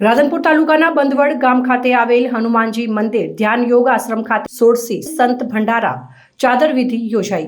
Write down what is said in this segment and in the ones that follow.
રાધનપુર તાલુકાના બંદવડ ગામ ખાતે આવેલ હનુમાનજી મંદિર ધ્યાન યોગ આશ્રમ ખાતે સોળસી સંત ભંડારા ચાદર વિધિ યોજાઈ.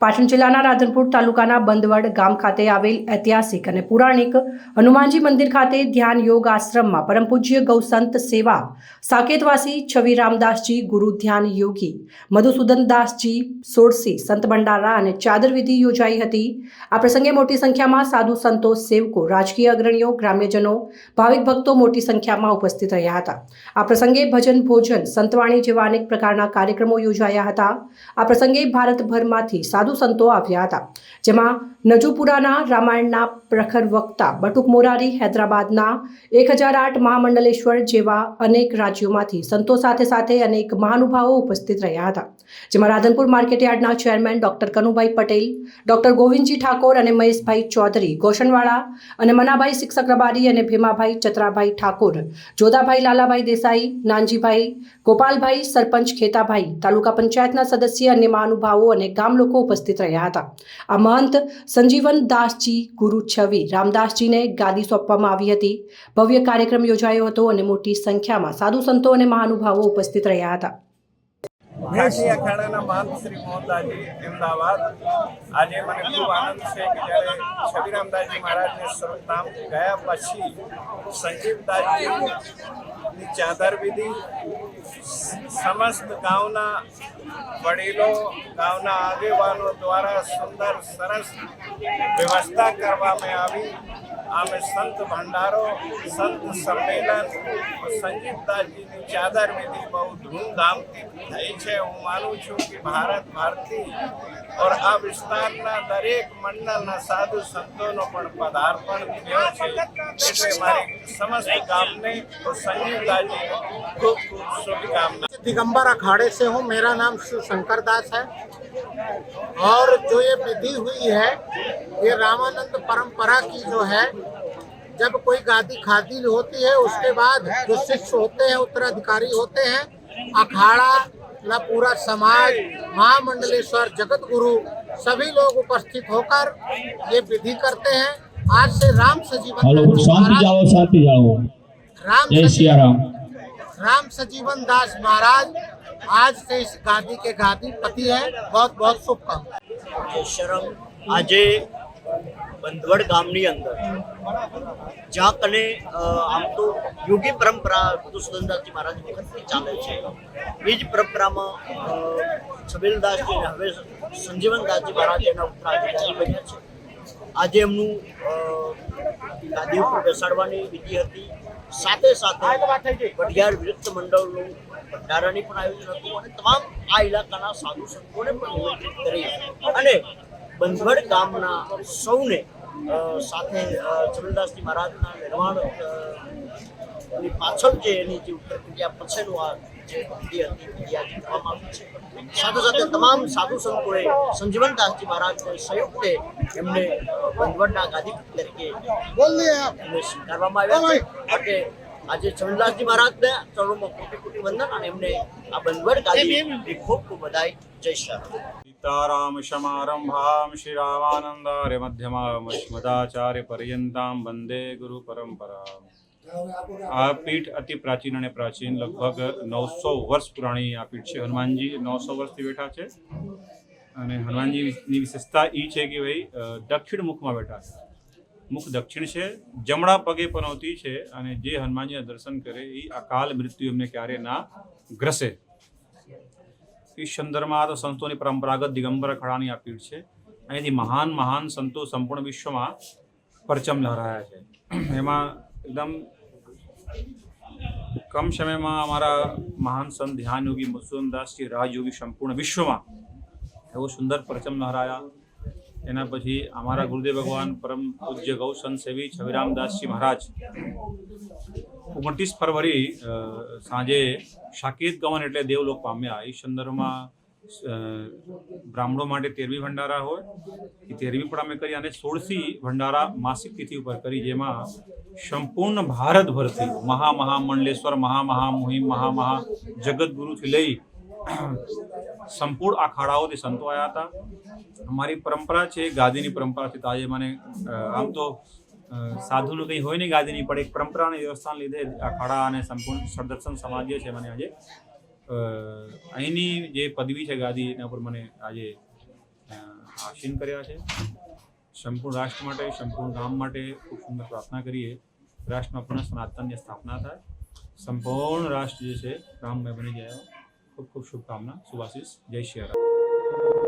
પાટણ જિલ્લાના રાધનપુર તાલુકાના બંદવડ ગામ ખાતે આવેલ ઐતિહાસિક અને પુરાણિક હનુમાનજી મંદિર ખાતે ધ્યાન યોગ આશ્રમમાં પરમ પૂજ્ય ગૌસંત સેવા સાકેતવાસી છવિ રામદાસજી, ગુરુ ધ્યાન યોગી મધુસૂદનદાસજી સોળસી, સંત ભંડારા અને ચાદર યોજાઈ હતી. આ પ્રસંગે મોટી સંખ્યામાં સાધુ સંતો, સેવકો, રાજકીય અગ્રણીઓ, ગ્રામ્યજનો, ભાવિક ભક્તો મોટી સંખ્યામાં ઉપસ્થિત રહ્યા હતા. આ પ્રસંગે ભજન ભોજન, સંતવાણી જેવા અનેક પ્રકારના કાર્યક્રમો યોજાયા હતા. આ પ્રસંગે ભારતભરમાંથી સાધુ સંતો આવ્યા હતા. જેમાં નજુપુરાના રામાયણના પ્રખર વક્તા બટુક મોરારી હૈદરાબાદના એક હજાર આઠ મહામંડલેશ્વર જેવા અનેક રાજ્યોમાંથી સંતો સાથે સાથે અનેક મહાનુભાવો ઉપસ્થિત રહ્યા હતા. જેમાં Radhanpur માર્કેટયાર્ડના chairman doctor Kanubhai Patel, doctor Govindji Thakor અને મહેશભાઈ ચૌધરી, ગોશનવાળા અને મનાભાઈ શિક્ષક રબારી અને ભીમાભાઈ ચતરાભાઈ ઠાકોર, જોધાભાઈ લાલાભાઈ દેસાઈ, નાનજીભાઈ ગોપાલભાઈ સરપંચ ખેતાભાઈ, તાલુકા પંચાયતના સદસ્ય અને મહાનુભાવો અને ગામ લોકો ઉપસ્થિત રહ્યા હતા. આ મહંત સંજીવન દાસજી ગુરુ છવિ રામદાસજીને ગાદી સોંપવામાં આવી હતી. ભવ્ય કાર્યક્રમ યોજાયો હતો અને મોટી સંખ્યામાં સાધુ સંતો અને મહાનુભાવો ઉપસ્થિત રહ્યા હતા. ઘાટી અખાડાના મહંત શ્રી મોહનદાસજી, અમદાવાદ. આજે મને ખૂબ આનંદ છે કે જ્યારે છબીરામદાસજી મહારાજને સર્વનામ ગયા પછી સંજીવદાસજીની ચાદર વિધિ સમસ્ત ગામના વડીલો ગામના આગેવાનો દ્વારા સુંદર સરસ વ્યવસ્થા કરવામાં આવી. આમે સંત ભંડારો સંત સંમેલન સંજીવદાસજીની ચાદર વિધિ બહુ ધૂમધામથી થઈ છે હું માનું છું કે ભારત ભારતી ઓર આ વિસ્તારના દરેક મંડળના સાધુ સંતોનો પણ પદાર્પણ થયો છે એટલે મારી સમસ્ત ગામને और संजीवदासजी खूब खूब शुभकामना दिगंबर अखाड़े से हूँ मेरा नाम शिव शंकर दास है और जो ये विधि हुई है ये रामानंद परंपरा की जो है जब कोई गादी खादी होती है उसके बाद जो शिष्य होते हैं उत्तराधिकारी होते हैं अखाड़ा न पूरा समाज महामंडलेश्वर जगत गुरु सभी लोग उपस्थित होकर ये विधि करते हैं। आज से राम सजीवन शांति जाओ शांति जाओ। राम जय सजीवन सिया राम। राम सजीवन दास महाराज आज से इस गादी के गादी पति है बहुत बहुत शुभकामनाएं જય શરમ આજે બંધવડ ગામની અંદર જ્યાં કને અ, આમ તો યોગી પરંપરા મધુસૂદનદાસજી મહારાજ વખતથી ચાલે છે એ જ પરંપરામાં અ, છબીલદાસજી અને હવે સંજીવનદાસજી મહારાજ એના ઉત્તરાધિકારી બન્યા છે આજે એમનું અ, ગાદી ઉપર બેસાડવાની વિધિ હતી સાથે સાથે વઢિયાર વિરક્ત મંડળનું ભંડારાની પણ આયોજન હતું અને તમામ આ ઇલાકાના સાધુ સંતોને પણ નિમંત્રિત કરી અને બંધવડ ગામના સૌને સાથે ચરણદાસજી મહારાજના નિર્માણ પાછળ જે એની જે ઉત્તર ક્રિયા પછીનું આ જે ભક્તિ હતી વિદ્યા જીતવામાં આવી છે. સાથે સાથે તમામ સાધુ સંતોએ સંજીવનદાસજી મહારાજને સંયુક્તે એમને બંધવટના ગાદીપતિ તરીકે સ્વીકારવામાં આવ્યા છે. એટલે આજે ચંદલાસજી મહારાજને ચરણોમાં કોટી કોટી વંદન અને એમને આ બંધવટ ગાદી ખૂબ ખૂબ બધાય જય શ્રી સીતારામ શ્રી રામાનંદાર્ય મધ્યમામ અસ્મદાચાર્ય પર્યંતામ વંદે ગુરુ પરંપરા આ પીઠ અતિ પ્રાચીન અને પ્રાચીન, લગભગ નવસો વર્ષ પુરાણી આ પીઠ છે. હનુમાનજી નવસો વર્ષથી બેઠા છે. અને હનુમાનજીની વિશેષતા એ છે કે ભાઈ દક્ષિણ મુખમાં બેઠા છે. મુખ દક્ષિણ છે, જમણા પગે પનવતી છે અને જે હનુમાનજીના દર્શન કરે એ અકાલ મૃત્યુ એમને ક્યારે ના ગ્રસે. એ સંદર્ભમાં તો સંતોની પરંપરાગત દિગંબર અખાડાની આ પીઠ છે. અહીંથી મહાન મહાન સંતો સંપૂર્ણ વિશ્વમાં પરચમ લહેરાયા છે. એમાં એકદમ કમ સમયમાં અમારા મહાન સંત ધ્યાન યોગી મસુદનદાસજી રાજયોગી સંપૂર્ણ વિશ્વમાં એવો સુંદર પરચમ લહરાયા એના પછી અમારા ગુરુદેવ ભગવાન પરમ પૂજ્ય ગૌ સંત સેવી છવિરામદાસજી મહારાજ ઓગણત્રીસ ફરવરી સાંજે સાકેત ગમન એટલે દેવલોક પામ્યા. એ સંદર્ભમાં બ્રાહ્મણો માટે તેરવી ભંડારા હોય, એ તેરવી પણ અમે કરી અને સોળસી ભંડારા માસિક તિથિ ઉપર કરી, જેમાં સંપૂર્ણ ભારતભરથી મહા મહામંડલેશ્વર, મહા મહા મુહિમ મહા મહા જગતગુરુથી લઈ સંપૂર્ણ અખાડાઓથી સંતો આવ્યા હતા. અમારી પરંપરા છે, ગાદીની પરંપરાથી તો આજે મને આમ તો સાધુનું કંઈ હોય નહીં ગાદીની, પણ એક પરંપરાની વ્યવસ્થાને લીધે અખાડા અને સંપૂર્ણ સદર્શન સમાજ છે, મને આજે અહીંની જે પદવી છે ગાદી, એના પર મને આજે આસીન કર્યા છે. સંપૂર્ણ રાષ્ટ્ર માટે, સંપૂર્ણ ગામ માટે ખૂબ સુંદર પ્રાર્થના કરીએ. રાષ્ટ્રમાં પુનઃ સનાતનની સ્થાપના થાય. સંપૂર્ણ રાષ્ટ્ર જે છે, રામમય બની જાય. ખૂબ ખૂબ શુભકામના. સુભાશીષ જય શ્રી રામ.